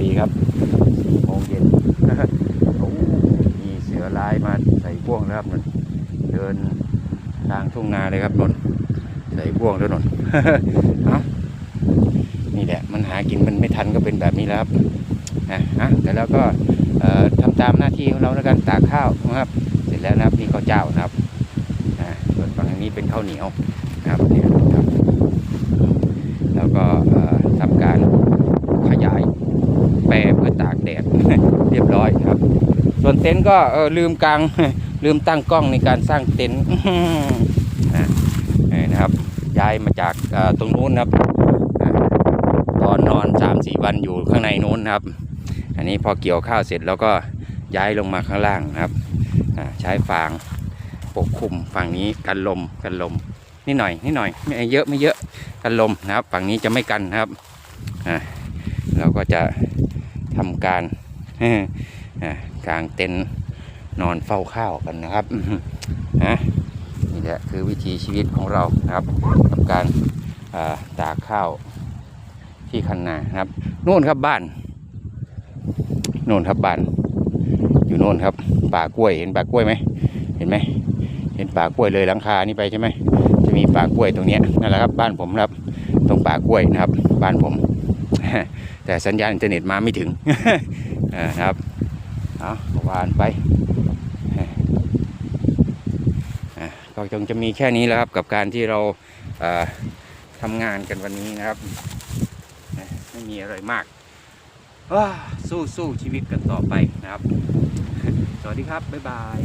นะเสร็จพอดีครับสี่โมงเย็นโอ้มีเสือลายมาใส่พ่วงนะครับนนเดินทางทุ่งนาเลยครับนนใส่พ่วงด้วยนนเอานี่แหละมันหากินมันไม่ทันก็เป็นแบบนี้แล้วครับนะฮะแต่แล้วก็เอ่อทำตามหน้าที่ของเราแล้วกันตากข้าวนะครับ เสร็จแล้วนะครับนี่ข้าวเจ้านะครับนะส่วนฝั่งนี้เป็นข้าวเหนียวนะครับเนี่ยครับ แล้วก็เอ่อทำการขยาย แปรเพื่อตากแดดเรียบร้อยครับ ส่วนเต็นท์ก็เออลืมกลางลืมตั้งกล้องในการสร้างเต็นท์นะนะครับ ย้ายมาจากตรงนู้นครับตอนนอนสามสี่วันอยู่ข้างในนู้นครับ อันนี้พอเกี่ยวข้าวเสร็จแล้วก็ย้ายลงมาข้างล่างครับใช้ฟางปกคลุมฝั่งนี้กันลมกันลมนิดหน่อยนิดหน่อยไม่เยอะไม่เยอะกันลมนะครับ ฝั่งนี้จะไม่กันนะครับอ่า เราก็จะทำการอ่ากางเต็นท์นอนเฝ้าข้าวกันนะครับนะนี่แหละคือวิถีชีวิตของเรานะครับกับการอ่าตากข้าวที่คันนานครับนู่นครับบ้านนู่นครับบ้าน อยู่โน่นครับป่ากล้วยเห็นป่ากล้วยไหมเห็นไหมเห็นป่ากล้วยเลยหลังคานี่ไปใช่ไหมจะมีป่ากล้วยตรงนี้นั่นแหละครับบ้านผมครับ ตรงป่ากล้วยนะครับ บ้านผม แต่สัญญาณอินเทอร์เน็ตมาไม่ถึงนะครับเอาวานไปก็คงจะมีแค่นี้แล้วครับกับการที่เราทำงานกันวันนี้นะครับ ไม่มีอะไรมากว้าสู้สู้ชีวิตกันต่อไปนะครับ สวัสดีครับ บ๊ายบาย